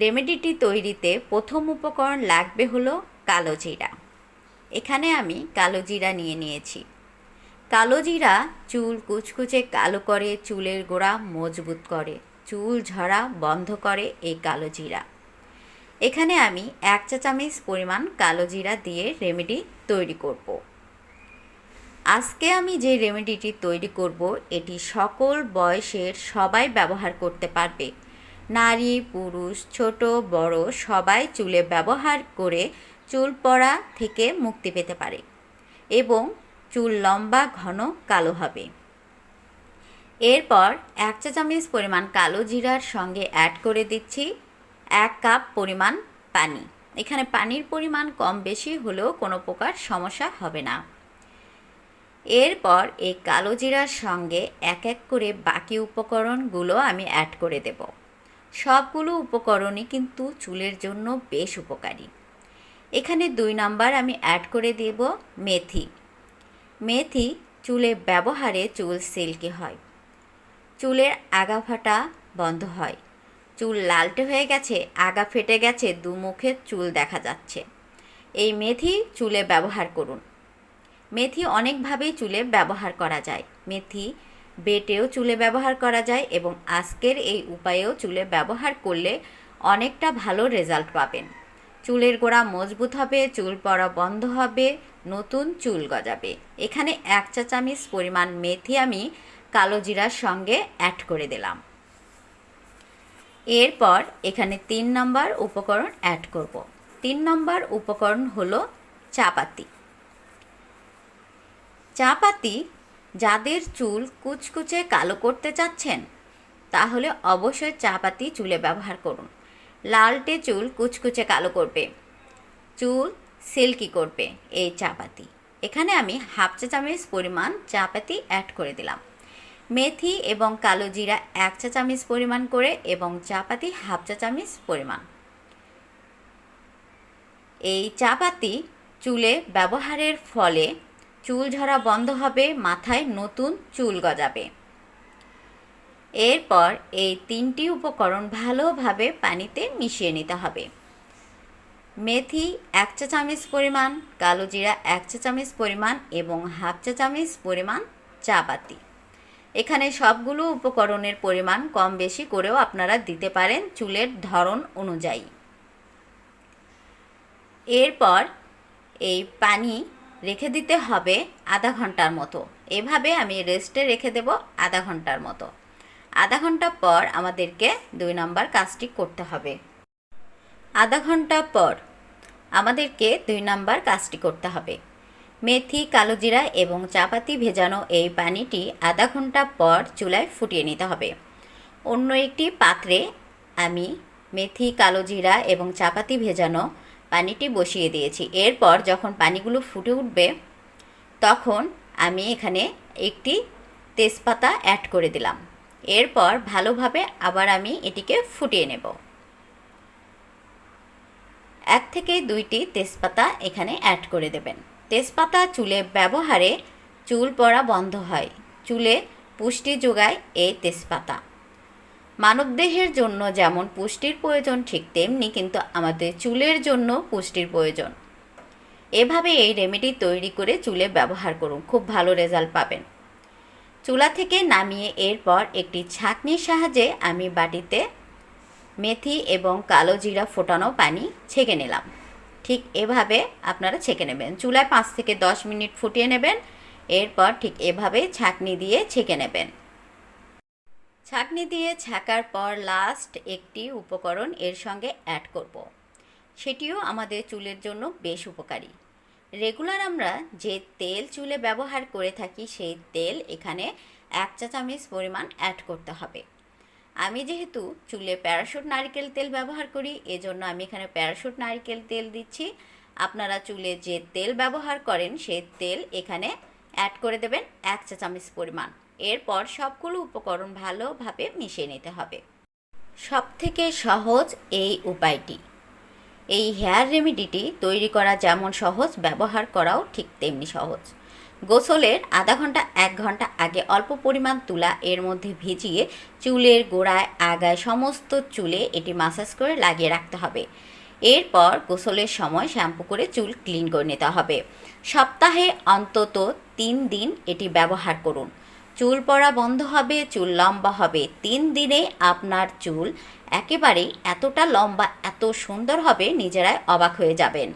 রেমেডিটি তৈরিতে প্রথম উপকরণ লাগবে হলো কালো জিরা। এখানে আমি কালো জিরা নিয়ে নিয়েছি। কালো জিরা চুল কুচকুচে কালো করে, চুলের গোড়া মজবুত করে, চুল ঝরা বন্ধ করে এই কালো জিরা। এখানে আমি এক চা চামচ পরিমাণ কালো জিরা দিয়ে রেমেডি তৈরি করব। আজকে আমি যে রেমেডিটি তৈরি করব, এটি সকল বয়সের সবাই ব্যবহার করতে পারবে। নারী, পুরুষ, ছোট, বড় সবাই চুলে ব্যবহার করে চুল পড়া থেকে মুক্তি পেতে পারে এবং চুল লম্বা, ঘন, কালো হবে। এরপর এক চা চামচ পরিমাণ কালো জিরার সঙ্গে অ্যাড করে দিচ্ছি এক কাপ পরিমাণ পানি। এখানে পানির পরিমাণ কম বেশি হলেও কোনো প্রকার সমস্যা হবে না। এরপর এই কালো জিরার সঙ্গে এক এক করে বাকি উপকরণগুলো আমি অ্যাড করে দেব। সবগুলো উপকরণই কিন্তু চুলের জন্য বেশ উপকারী। এখানে দুই নাম্বার আমি অ্যাড করে দেব মেথি। মেথি চুলে ব্যবহারে চুল সিল্কি হয়। চুলের আগা ফাটা বন্ধ হয়। চুল লালটে হয়ে গেছে, আগা ফেটে গেছে দু মুখের চুল দেখা যাচ্ছে। এই মেথি চুলে ব্যবহার করুন। মেথি অনেকভাবেই চুলে ব্যবহার করা যায়। মেথি বেটেও চুলে ব্যবহার করা যায় এবং আজকের এই উপায়েও চুলে ব্যবহার করলে অনেকটা ভালো রেজাল্ট পাবেন। চুলের গোড়া মজবুত হবে, চুল পড়া বন্ধ হবে, নতুন চুল গজাবে। এখানে এক চা চামচ পরিমাণ মেথি আমি কালো জিরার সঙ্গে অ্যাড করে দিলাম। এরপর এখানে তিন নম্বর উপকরণ অ্যাড করব। তিন নম্বর উপকরণ হলো চাপাতি চা পাতি যাদের চুল কুচকুচে কালো করতে চাচ্ছেন, তাহলে অবশ্যই চা পাতি চুলে ব্যবহার করুন। লালটে চুল কুচকুচে কালো করবে। চুল সিল্কি করবে এই চা পাতি এখানে আমি হাফ চা চামচ পরিমাণ চা পাতি অ্যাড করে দিলাম। মেথি এবং কালো জিরা এক চা চামচ পরিমাণ করে এবং চা পাতি হাফ চা চামচ পরিমাণ। এই চা পাতি চুলে ব্যবহারের ফলে চুল ঝরা বন্ধ হবে, মাথায় নতুন চুল গজাবে। এরপর এই তিনটি উপকরণ ভালোভাবে পানিতে মিশিয়ে নিতে হবে। মেথি এক চা চামচ পরিমাণ, কালো জিরা এক চা চামচ পরিমাণ এবং হাফ চা চামচ পরিমাণ চা পাতি এখানে সবগুলো উপকরণের পরিমাণ কম বেশি করেও আপনারা দিতে পারেন চুলের ধরন অনুযায়ী। এরপর এই পানি রেখে দিতে হবে আধা ঘণ্টার মতো। এভাবে আমি রেস্টে রেখে দেব আধা ঘণ্টার মতো। আধা ঘণ্টা পর আমাদেরকে দুই নম্বর কাজটি করতে হবে। আধা ঘণ্টা পর আমাদেরকে দুই নম্বর কাজটি করতে হবে। মেথি, কালো জিরা এবং চাপাতি ভেজানো এই পানিটি আধা ঘণ্টা পর চুলায় ফুটিয়ে নিতে হবে। অন্য একটি পাত্রে আমি মেথি, কালো জিরা এবং চাপাতি ভেজানো পানিটি বসিয়ে দিয়েছি। এরপর যখন পানিগুলো ফুটে উঠবে, তখন আমি এখানে একটি তেজপাতা অ্যাড করে দিলাম। এরপর ভালোভাবে আবার আমি এটিকে ফুটিয়ে নেব। এক থেকে দুইটি তেজপাতা এখানে অ্যাড করে দেবেন। তেজপাতা চুলে ব্যবহারে চুল পড়া বন্ধ হয়। চুলে পুষ্টি যোগায় এই তেজপাতা। মানবদেহের জন্য যেমন পুষ্টির প্রয়োজন ঠিক তেমনি কিন্তু আমাদের চুলের জন্য পুষ্টির প্রয়োজন। এভাবে এই রেমেডি তৈরি করে চুলে ব্যবহার করুন, খুব ভালো রেজাল্ট পাবেন। চুলা থেকে নামিয়ে এরপর একটি ছাঁকনির সাহায্যে আমি বাটিতে মেথি এবং কালো জিরা ফোটানো পানি ছেঁকে নিলাম। ঠিক এভাবে আপনারা ছেঁকে নেবেন। চুলায় পাঁচ থেকে দশ মিনিট ফুটিয়ে নেবেন। এরপর ঠিক এভাবে ছাঁকনি দিয়ে ছেঁকে নেবেন। ছাঁকনি দিয়ে ছাকার পর লাস্ট একটি উপকরণ এর সঙ্গে অ্যাড করব। সেটিও আমাদের চুলের জন্য বেশ উপকারী। রেগুলার আমরা যে তেল চুলে ব্যবহার করে থাকি, সেই তেল এখানে এক চা চামচ পরিমাণ অ্যাড করতে হবে। আমি যেহেতু চুলে প্যারাশুট নারকেল তেল ব্যবহার করি, এজন্য আমি এখানে প্যারাশুট নারকেল তেল দিচ্ছি। আপনারা চুলে যে তেল ব্যবহার করেন, সেই তেল এখানে অ্যাড করে দেবেন এক চা চামচ পরিমাণ। এরপর সবগুলো উপকরণ ভালোভাবে মিশিয়ে নিতে হবে। সব থেকে সহজ এই উপায়টি। এই হেয়ার রেমেডিটি তৈরি করা যেমন সহজ, ব্যবহার করাও ঠিক তেমনি সহজ। গোসলের আধা ঘণ্টা, এক ঘণ্টা আগে অল্প পরিমাণ তুলা এর মধ্যে ভিজিয়ে চুলের গোড়ায় আগায় সমস্ত চুলে এটি মাসাজ করে লাগিয়ে রাখতে হবে। এরপর গোসলের সময় শ্যাম্পু করে চুল ক্লিন করে নিতে হবে। সপ্তাহে অন্তত তিন দিন এটি ব্যবহার করুন। চুল পড়া বন্ধ হবে, চুল লম্বা হবে। তিন দিনে আপনার চুল একেবারেই এতটা লম্বা, এত সুন্দর হবে, নিজেরাই অবাক হয়ে যাবেন।